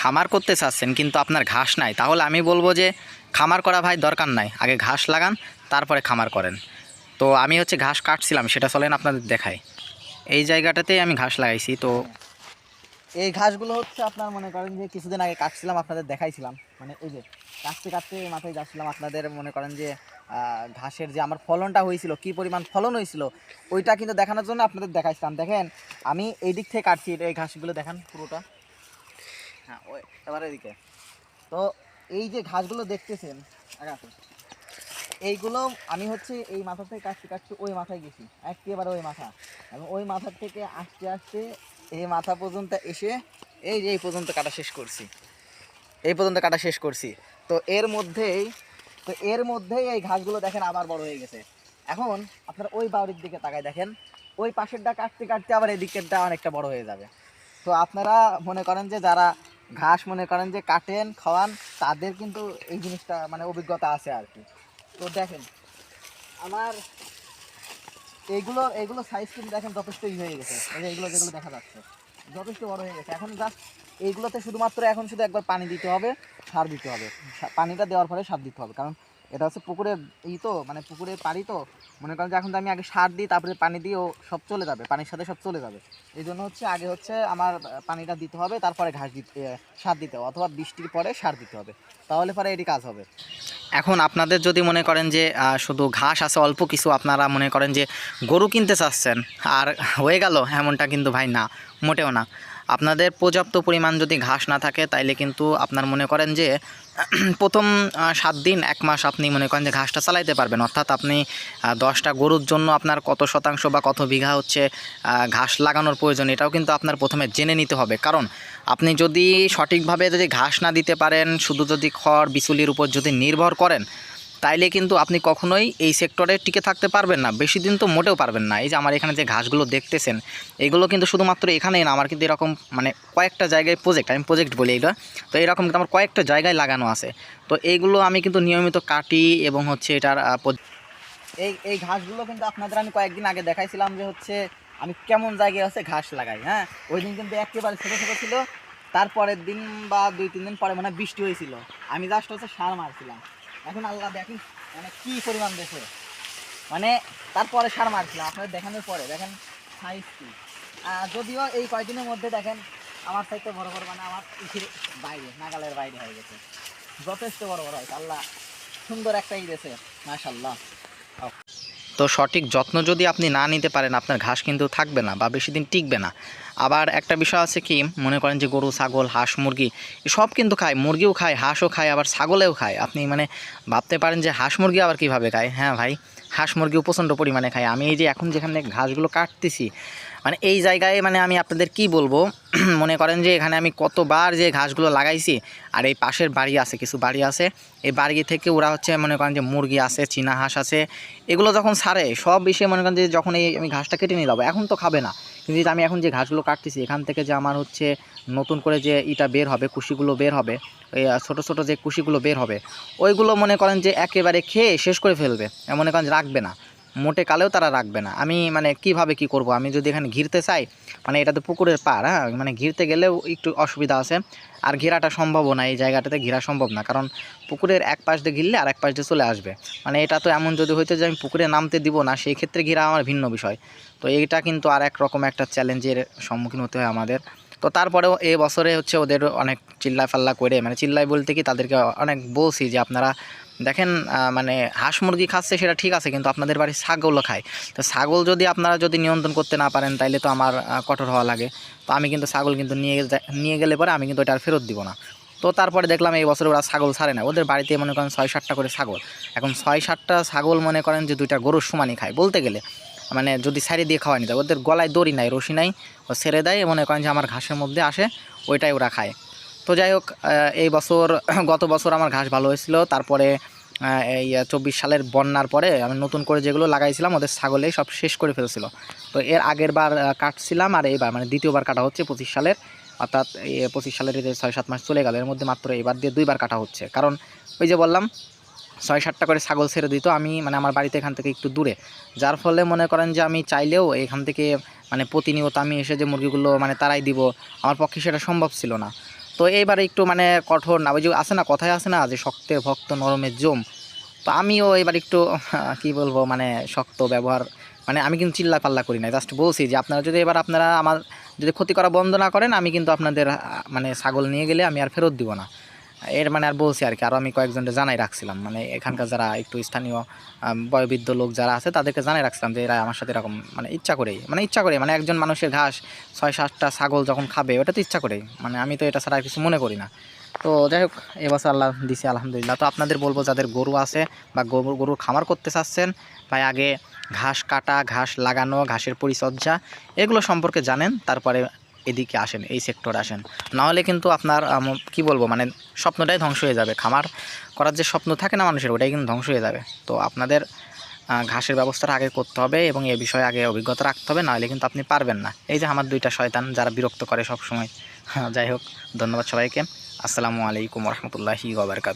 খামার করতে চাচ্ছেন, কিন্তু আপনার ঘাস নাই, তাহলে আমি বলব যে খামার করা ভাই দরকার নাই। আগে ঘাস লাগান, তারপরে খামার করেন। তো আমি হচ্ছে ঘাস কাটছিলাম, সেটা চলেন আপনাদের দেখাই। এই জায়গাটাতেই আমি ঘাস লাগাইছি, তো এই ঘাসগুলো হচ্ছে আপনার মনে করেন যে কিছুদিন আগে কাটছিলাম, আপনাদের দেখাইছিলাম। মানে এই যে কাটতে কাটতে মাথায় যাচ্ছিলাম, আপনাদের মনে করেন যে ঘাসের যে আমার ফলনটা হয়েছিল, কি পরিমাণ ফলন হয়েছিল, ওইটা কিন্তু দেখানোর জন্য আপনাদের দেখাইছিলাম। দেখেন, আমি এই দিক থেকে কাটছি, এই ঘাসগুলো দেখান পুরোটা। হ্যাঁ ওই তো এই যে ঘাসগুলো দেখতেছেন এইগুলো আমি হচ্ছে এই মাথা থেকে কাটতে কাটতে ওই মাথায় গেছি, একেবারে ওই মাথা। এবং ওই মাথার থেকে আস্তে আস্তে এই মাথা পর্যন্ত এসে এই যে এই পর্যন্ত কাটা শেষ করছি। এই পর্যন্ত কাটা শেষ করছি। তো এর মধ্যেই, তো এর মধ্যেই এই ঘাসগুলো দেখেন আবার বড় হয়ে গেছে। এখন আপনারা ওই বাড়ির দিকে তাকায় দেখেন, ওই পাশেরটা কাটতে কাটতে আবার এই দিকেরটা অনেকটা বড় হয়ে যাবে। তো আপনারা মনে করেন যে যারা ঘাস মনে করেন যে কাটেন, খাওয়ান, তাদের কিন্তু এই জিনিসটা মানে অভিজ্ঞতা আছে আর কি। তো দেখেন, আমার এইগুলো এইগুলো সাইজ কিন্তু দেখেন যথেষ্টই হয়ে গেছে। এইগুলো যেগুলো দেখা যাচ্ছে, যথেষ্ট বড় হয়ে গেছে। এখন জাস্ট এইগুলোতে শুধুমাত্র এখন শুধু একবার পানি দিতে হবে, সার দিতে হবে। পানিটা দেওয়ার পরে সার দিতে হবে। কারণ এটা হচ্ছে পুকুরের ই তো মানে পুকুরের পাড়ি তো। মনে করেন যে এখন তো আমি আগে সার দিই, তারপরে পানি দিই, ও সব চলে যাবে, পানির সাথে সব চলে যাবে। এই জন্য হচ্ছে আগে হচ্ছে আমার পানিটা দিতে হবে, তারপরে ঘাস দিতে সার দিতে হবে, অথবা বৃষ্টির পরে সার দিতে হবে। তাহলে পরে এটি কাজ হবে। এখন আপনাদের যদি মনে করেন যে শুধু ঘাস আছে, অল্প কিছু, আপনারা মনে করেন যে গরু কিনতে চাচ্ছেন, আর হয়ে গেল, এমনটা কিন্তু ভাই না, মোটেও না। আপনাদের পর্যাপ্ত পরিমাণ যদি ঘাস না থাকে, তাইলে কিন্তু আপনার মনে করেন যে, প্রথম সাত দিন, এক মাস আপনি মনে করেন যে ঘাসটা চালাইতে পারবেন। অর্থাৎ আপনি দশটা গরুর জন্য আপনার কত শতাংশ বা কত বিঘা হচ্ছে ঘাস লাগানোর প্রয়োজন, এটাও কিন্তু আপনার প্রথমে জেনে নিতে হবে। কারণ আপনি যদি সঠিকভাবে যদি ঘাস না দিতে পারেন, শুধু যদি খড়, বিচুলির উপর যদি নির্ভর করেন তাইলে কিন্তু আপনি কখনোই এই সেক্টরে টিকে থাকতে পারবেন না। বেশি দিন তো মোটেও পারবেন না। এই যে আমার এখানে যে ঘাসগুলো দেখতেছেন, এগুলো কিন্তু শুধুমাত্র এখানেই না, আমার কিন্তু এরকম মানে কয়েকটা জায়গায় প্রজেক্ট আমি প্রজেক্ট বলি এটা তো এরকম কিন্তু আমার কয়েকটা জায়গায় লাগানো আছে। তো এইগুলো আমি কিন্তু নিয়মিত কাটি এবং হচ্ছে এটার এই এই ঘাসগুলো কিন্তু আপনাদের আমি কয়েকদিন আগে দেখাইছিলাম যে হচ্ছে আমি কেমন জায়গায় হচ্ছে ঘাস লাগাই হ্যাঁ? ওই দিন কিন্তু একেবারে ছোটো ছোটো ছিল। তারপরের দিন বা দুই, তিন দিন পরে মানে বৃষ্টি হয়েছিল। আমি জাস্ট হচ্ছে সার মারছিলাম। এখন আল্লাহ দেখেন মানে কি পরিমাণ দেখে মানে তারপরে সার মারছিলাম আপনাদের দেখানোর পরে, দেখেন সাইজ কি। যদিও এই কয়েকদিনের মধ্যে দেখেন, আমার সাইজটা বড় বড় মানে আমার ইসির বাইরে, নাগালের বাইরে হয়ে গেছে। যথেষ্ট বড় বড় হয়েছে, আল্লাহ সুন্দর একটা ই দিয়েছে মাশাল্লাহ তো সঠিক যত্ন যদি আপনি না নিতে পারেন, আপনার ঘাস কিন্তু থাকবে না বা বেশি দিন টিকবে না। আবার একটা বিষয় আছে কি, মনে করেন যে গরু, ছাগল, হাঁস, মুরগি সব কিন্তু খায়, মুরগিও খায়, হাঁসও খায়, আবার ছাগলেও খায়। আপনি মানে ভাবতে পারেন যে হাঁস, মুরগি আবার কীভাবে খায়? হ্যাঁ ভাই, হাঁস, মুরগিও প্রচণ্ড পরিমাণে খায়। আমি এই যে এখন যেখানে ঘাসগুলো কাটতেছি মানে এই জায়গায় মানে আমি আপনাদের কি বলব, মনে করেন যে এখানে আমি কতবার যে ঘাসগুলো লাগাইছি, আর এই পাশের বাড়ি আছে, কিছু বাড়ি আছে, এই বাড়ি থেকে ওরা হচ্ছে মনে করেন যে মুরগি আছে, চীনা হাঁস আছে, এগুলো যখন ছাড়ে সব বিষয়ে মনে করেন যে যখন এই আমি ঘাসটা কেটে নিয়ে যাব, এখন তো খাবে না। কিন্তু আমি এখন যে ঘাসগুলো কাটতেছি, এখান থেকে যে আমার হচ্ছে নতুন করে যে ইটা বের হবে, কুশিগুলো বের হবে ছোটো ছোটো যে কুশিগুলো বের হবে, ওইগুলো মনে করেন যে একেবারে খেয়ে শেষ করে ফেলবে। মনে করেন রাখবে না। মোটে কালেও তারা রাখবে না। আমি মানে কীভাবে কি করব? আমি যদি এখানে ঘিরতে চাই মানে এটা তো পুকুরের পার হ্যাঁ? মানে ঘিরতে গেলেও একটু অসুবিধা আছে। আর ঘেরাটা সম্ভবও না এই জায়গাটাতে, ঘেরা সম্ভব না। কারণ পুকুরের এক পাশ দিয়ে ঘিরলে আর এক পাশ দিয়ে চলে আসবে। মানে এটা তো এমন যদি হইতো যে আমি পুকুরে নামতে দিব না, সেই ক্ষেত্রে ঘেরা আমার ভিন্ন বিষয়। তো এইটা কিন্তু আর এক রকম একটা চ্যালেঞ্জের সম্মুখীন হতে হয় আমাদের। তো তারপরেও এ বছরে হচ্ছে ওদের অনেক চিল্লা ফাল্লা করে মানে চিল্লাই বলতে কি তাদেরকে অনেক বলছি যে আপনারা দেখেন মানে হাঁস মুরগি খাচ্ছে সেটা ঠিক আছে, কিন্তু আপনাদের বাড়ির ছাগলও খায়। তো ছাগল যদি আপনারা যদি নিয়ন্ত্রণ করতে না পারেন, তাইলে তো আমার কঠোর হওয়া লাগে। তো আমি কিন্তু ছাগল কিন্তু নিয়ে নিয়ে গেলে পরে আমি কিন্তু এটা আর ফেরত দিব না। তো তারপরে দেখলাম এই বছর ওরা ছাগল ছাড়ে না। ওদের বাড়িতে মনে করেন ছয় সাতটা করে ছাগল। এখন ছয় সাতটা ছাগল মনে করেন যে দুইটা গরুর সমানই খায়। বলতে গেলে মানে যদি সারি দিয়ে খাওয়ানি যায় ওদের গলায় দড়ি নাই, রশি নাই, ও ছেড়ে দেয়, মনে করেন যে আমার ঘাসের মধ্যে আসে, ওইটাই ওরা খায়। তো যাই হোক এই বছর, গত বছর আমার ঘাস ভালো হয়েছিল। তারপরে এই চব্বিশ সালের বন্যার পরে আমি নতুন করে যেগুলো লাগাইছিলাম, ওদের ছাগলেই সব শেষ করে ফেলছিল। তো এর আগের বার কাটছিলাম আর এইবার মানে দ্বিতীয়বার কাটা হচ্ছে পঁচিশ সালের। অর্থাৎ পঁচিশ সালের ছয় সাত মাস চলে গেল, এর মধ্যে মাত্র এবার দিয়ে দুইবার কাটা হচ্ছে। কারণ, ওই যে বললাম, ছয় সাতটা করে ছাগল ছেড়ে দিত, আমি মানে আমার বাড়িতে এখান থেকে একটু দূরে। যার ফলে মনে করেন যে আমি চাইলেও এখান থেকে মানে প্রতিনিয়ত আমি এসে যে মুরগিগুলো মানে তারাই দিব, আমার পক্ষে সেটা সম্ভব ছিল না। তো এইবার একটু মানে কঠোর না, ওই যে আছে না, কথায় আছে না যে শক্তের ভক্ত নরমের জম। তো আমিও এবার একটু কি বলব মানে শক্ত ব্যবহার মানে আমি কিন্তু চিল্লা পাল্লা করি না জাস্ট বলছি যে আপনারা যদি এবার আপনারা আমার যদি ক্ষতি করা বন্ধ না করেন, আমি কিন্তু আপনাদের মানে ছাগল নিয়ে গেলে আমি আর ফেরত দিব না। এর মানে আর বলছি আর কি আরও আমি কয়েকজনকে জানাই রাখছিলাম। মানে এখানকার যারা একটু স্থানীয় বয়োবৃদ্ধ লোক যারা আছে, তাদেরকে জানাই রাখছিলাম যে এরা আমার সাথে এরকম মানে ইচ্ছা করেই মানে ইচ্ছা করে মানে একজন মানুষের ঘাস ছয় সাতটা ছাগল যখন খাবে, ওটা তো ইচ্ছা করেই মানে আমি তো এটা ছাড়া আর কিছু মনে করি না। তো যাই হোক, এবছর আল্লাহ দিছে, আলহামদুলিল্লাহ। তো আপনাদের বলব, যাদের গরু আছে বা গরু, গরুর খামার করতে চাচ্ছেন, ভাই আগে ঘাস কাটা, ঘাস লাগানো, ঘাসের পরিচর্যা, এগুলো সম্পর্কে জানেন, তারপরে এদিকে আসেন, এই সেক্টরে আসেন। নাহলে কিন্তু আপনার কি বলব মানে স্বপ্নটাই ধ্বংস হয়ে যাবে। খামার করার যে স্বপ্ন থাকে না মানুষের, ওটাই কিন্তু ধ্বংস হয়ে যাবে। তো আপনাদের ঘাসের ব্যবস্থাটা আগে করতে হবে এবং এ বিষয়ে আগে অভিজ্ঞতা রাখতে হবে, নাহলে কিন্তু আপনি পারবেন না। এই যে আমার দুইটা শয়তান, যারা বিরক্ত করে সব সময় যাই হোক, ধন্যবাদ সবাইকে। আসসালামু আলাইকুম রহমতুল্লাহি ওবরকাত